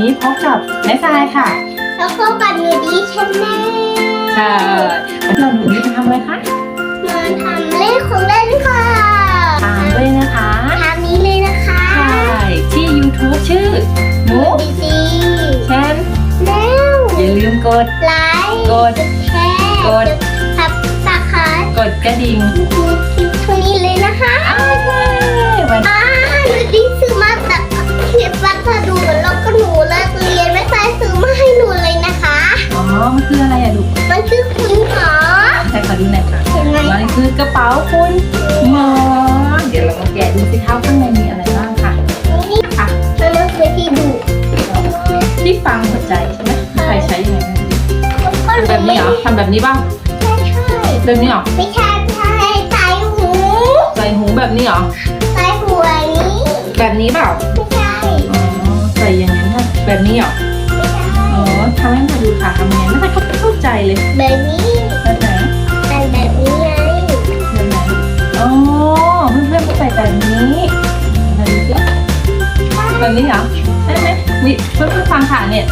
นี้พบกับแม่ทรายค่ะ แล้วก็กับหนูดีชแนลใช่วันนี้เราหนูนี้จะทำอะไรคะมาทำเล่นของเล่นค่ะตามด้วยนะคะทำนี้เลยนะคะใช่ที่ YouTube ชื่อหนูดีดีแชนแล้วอย่าลืมกดไลค์กดแชร์กดทับตาคากดกระดิ่ง คือกระเป๋าคุณหมอเดี๋ยวเรามาแกะดูสิคะข้างในมีอะไรบ้างค่ะนี่ค่ะมันก็คือที่ดูที่ฟังหัวใจใช่ไหมใครใช้ยังไงบ้างก็ทำแบบนี้เหรอทำแบบนี้บ้างใช่แบบนี้เหรอไม่ใช่ใช่ใส่หูใส่หูแบบนี้เหรอใส่หัวนี้แบบนี้เปล่าไม่ใช่อ๋อใส่อย่างนั้นค่ะแบบนี้เหรอไม่ใช่อ๋อทำให้มาดูค่ะทำยังไงไม่ได้เข้าใจเลยแบบนี้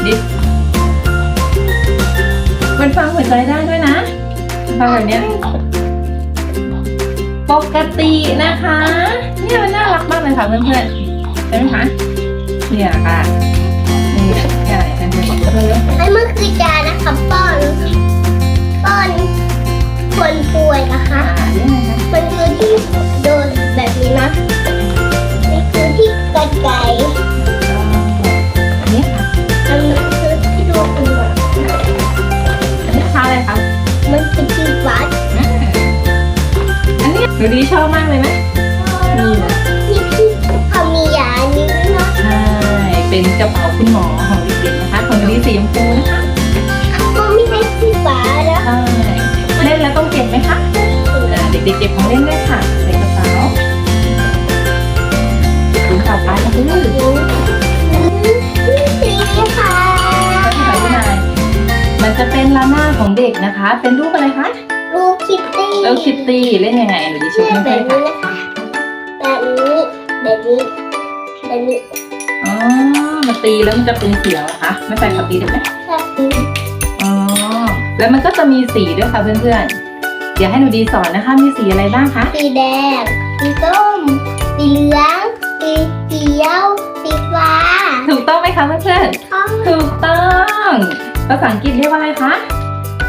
ดิมันฟังหัวใจได้ด้วยนะ ฟังแบบเนี้ยปกตินะคะ เนี่ยมันน่ารักมากเลยค่ะเพื่อนๆใช่ไหมคะเนี่ยค่ะนี่ใช่เป็นเพื่อนเลยไอ้มือคือจานะคะป้อนป้อน มันเป็นที่วัดอ่าอันนี้หนูดีชอบมากเลยไหมนี่นะที่พี่เขามียานี้ด้วยนะใช่ เป็นกระเป๋าคุณหมอของเด็กๆนะคะ ของหนูดีสีชมพูนะคะเขาไม่ให้ที่ฟ้าแล้ว ใช่เล่นแล้วต้องเก็บไหมคะอ่าเด็กๆเก็บของเล่นด้วยค่ะ เป็นลาน่าของเด็กนะคะ เป็นรูปอะไรคะลูกคิตตี้เอลคิตตี้เล่นยังไงหนูดีชเล่มนแบเพื่อนบๆค่ะนี้นะคะแบบนี้แบบนี้แบบนี้อ๋อมาตีแล้วมันจะเป็นเสียงเหรอคะไม่ใส่ขับตีได้ไหมค่ะอ๋อแล้วมันก็จะมีสีด้วยค่ะเพื่อนๆ เดี๋ยวให้หนูดีสอนนะคะ มีสีอะไรบ้างคะสีแดงสีส้มสีเหลืองสีเขียวสีฟ้าถูกต้องไหมคะเพื่อนท้องๆถูกต้อง ภาษาอังกฤษเรียกว่าอะไรคะ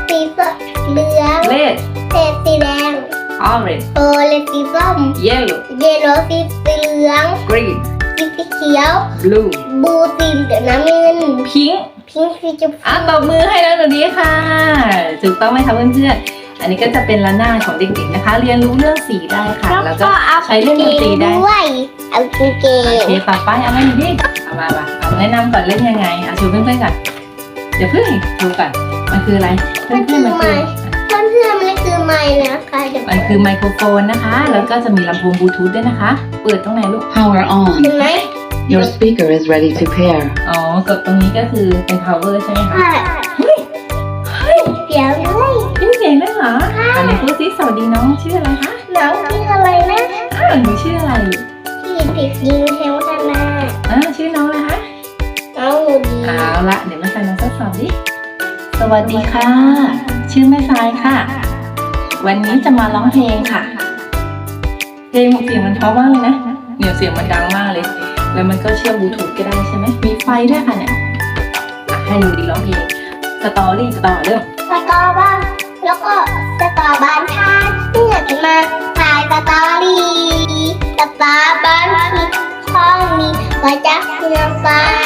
สีสดเหลือง red เศษสีแดง orange โอเลนสีส้ม yellow เยลโลสีเหลือง green สีสีเขียว blue บูสีน้ำเงิน pink พิงค์สีชมพูอะตบมือให้น้องหนูดีค่ะถูกต้องไหมคะเพื่อนๆอันนี้ก็จะเป็นละหน้าของเด็กๆนะคะ เรียนรู้เรื่องสีได้ค่ะ แล้วก็เอาใช้เล่นดนตรีได้ด้วย เอากางเกโองเคป้าป้ายเอาไหมหนูดีเอามามาเอาแนะนำก่อนเล่นยังไงอะชูเพื่อนๆก่อน เดี๋ยวเพื่อนดูก่อนมันคืออะไรเพื่อนๆมันคือเพื่อนเพื่อนๆมันคือไม้นะคะเดี๋ยวมันคือไมโครโฟนนะคะ แล้วก็จะมีลำโพงบลูทูธด้วยนะคะ เปิดตรงไหนลูก Power เห็น on. ไหม Your speaker is ready to pair. อ๋อกดตรงนี้ก็คือเป็น power ใช่ไหมคะค่ะเดี๋ยวด้วยยิ่งเสียงด้วยเหรออันนี้พูดซิสวัสดีน้องชื่ออะไรคะน้องชื่ออะไรนะอ้าวหนูชื่ออะไรลูกที่ติดยิงเทวธนาอ่าชื่อน้องนะคะน้องหนูดีเอาละเดี๋ยว มาใส่น้องทดสอบดิสวัสดีค่ะ ชื่อแม่ทรายค่ะ วันนี้จะมาร้องเพลงค่ะ เพลงเสียงมันเพราะมากเลยนะเนี่ยเสียงมันดังมากเลย แล้วมันก็เชื่อมบลูทูธก็ได้ใช่ไหมมีไฟด้วยค่ะเนี่ยให้หนูดีร้องเพลงสตอรี่สตอเริ่มสตอบ้านแล้วก็สตอบ้านท่าที่อยากจะมาถ่ายสตอรี่สตอบ้านที่ห้องนี้มาจากเมืองฟ้า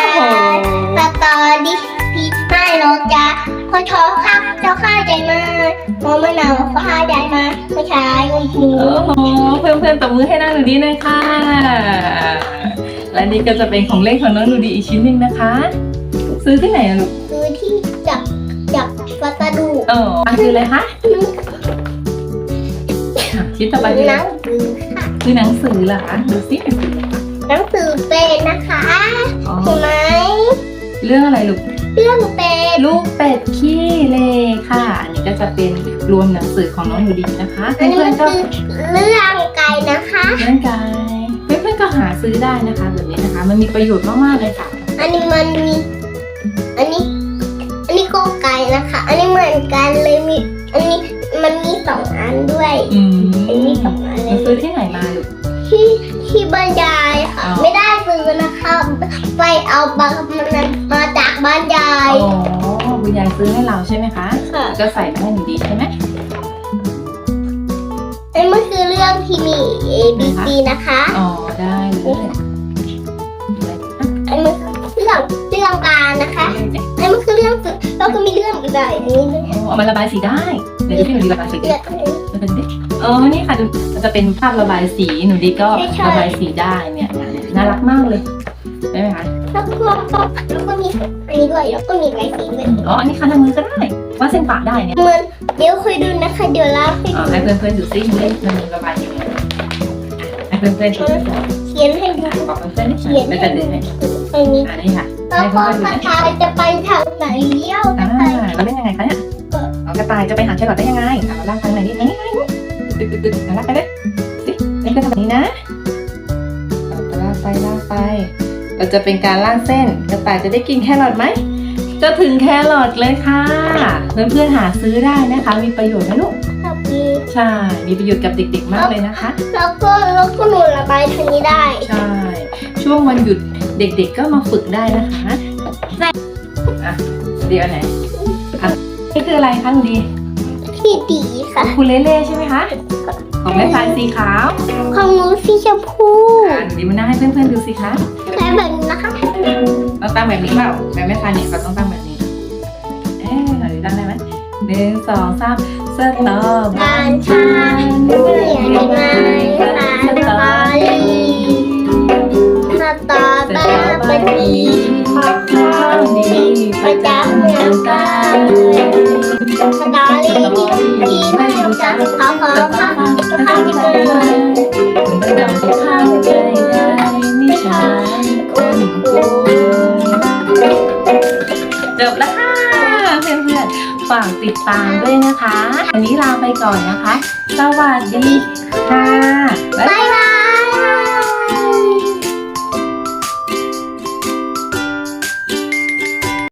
พอชอคักเจ้าข้าใจมากมองไม่หนาวข้าใจมาไม่ใช่คุณครูโอ้โหเพื่อนเพื่อนๆตบมือให้น้องหนูดีหน่อยค่ะ และนี่ก็จะเป็นของเล่นของน้องหนูดีอีกชิ้นหนึ่งนะคะ ซื้อที่ไหนอะลูกคือที่จับจับวัสดุเออมันคืออะไรคะอะชิ้นต่อไปคือหอะไรนังสือค่ะคือหนังสือเหรอคะดูสิหนังสือเป็นนะคะอ๋อเห็นไหมเรื่องอะไรลูกเรื่องเป็น ลูกเป็ดขี้เลค่ะ อันนี้ก็จะเป็นรวมหนังสือของน้องหนูดีนะคะอันนี้เพื่อมันนๆก็คือเรื่องไก่นะคะเรื่องกายเพื่อนๆก็หาซื้อได้นะคะ แบบนี้นะคะ มันมีประโยชน์มากๆเลยค่ะ อันนี้มันมี อันนี้ อันนี้โกไก่นะคะ อันนี้เหมือนกันเลยมี อันนี้มันมีสองอันด้วย อืมอันนี้สองอันหเลนูยซื้อที่ไหนมาลูก ที่ที่บรรยายค่ะ อ๋อ ไม่ได้ซื้อนะคะ ไปเอาบางมันมาจากบ้านยาย อ๋อ คุณยายซื้อให้เราใช่ไหมคะค่ะก็ใส่มาให้หนูดีใช่ไหม อันนี้มันคือเรื่องที่มี A B C นะคะ อ๋อได้เลยอันนี้มันคือเรื่องเรื่องการนะคะ อันนี้มันคือเรื่องฝึกแล้วก็มีเรื่องอะไรนี้ด้วยเอามาระบายสีได้ เดี๋ยวพี่หนูดีระบายสีดิเรื่องมาเป็นดิเออนี่ค่ะดูมันจะเป็นภาพระบายสีหนูดีก็ใช่ระบายสีได้เนี่ยน่ารักมากเลย ได้ไหมคะแล้วก็แล้วก็มีอันนี้ด้วยแล้วก็มีไรสีด้วยอ๋ออันนี้คันทางมือก็ได้วาดเส้นปะได้เนี่ยเหมือนเดี๋ยวคุยดูนะคะ เดี๋ยวเล่าให้อ๋อดูให้เพื่อนๆดูซิมันมันระบายยังไงให้เพื่อนๆดูเขียนให้ดูบอกเพื่อนๆนิดหน่อยแล้วจะดึงให้อันนี้อันนี้ค่ะแล้วให้ก็เพื่อนๆดูคานะถาจะไปทางไหนเลี้ยวอ่านะคะเราเล่นยังไงคะเนี่ยเอากระต่ายจะไปหาแครอทได้ยังไงอะเราลากทางไหนดินี่ไงตึ๊ดตึ๊ดตึ๊ดลากไปเลยสิเล่นกันแบบนี้นะลากไปลากไป เราจะเป็นการลากเส้นกระต่ายจะได้กินแครอทไหมจะถึงแครอทเลยค่ะเพื่อนๆหาซื้อได้นะคะ มีประโยชน์นะลูกแบบนี้ใช่ มีประโยชน์กับเด็กๆมากเลยนะคะ แล้วก็แล้วก็หนูระบายทางนี้ได้ ใช่ ช่วงวันหยุดเด็กๆก็มาฝึกได้นะคะอะดีอันไหนอะนี่คืออะไรคะหนูดีที่ ดีค่ะคูเลเล่ใช่ไหมคะ ของแม่สายสีขาวของหนูสีชมพูอะหนูดีมานั่งให้เพื่อนๆดูสิคะแค่แบบนี้นะคะต้องตั้งแบบนี้เปล่าแบบแม่สายเนี่ยเขาต้องตั้งแบบนี้ เอ๊ะหนูดีตั้งได้ไหมหนึ่งสองสามสตอร์การชาเรียนยังไงคะสตอรี่สตอเบอร์บดีพักข้าวดีประจำเมืองกา สตอรี่ที่ไม่รู้จักขาขอพักพักเกินประจำที่ข้างใจได้ไม่ใช่คนโกจบแล้วค่ะเพื่อนๆฝากติดตามด้วยนะคะ วันนี้ลาไปก่อนนะคะ สวัสดีค่ะ บ๊ายบาย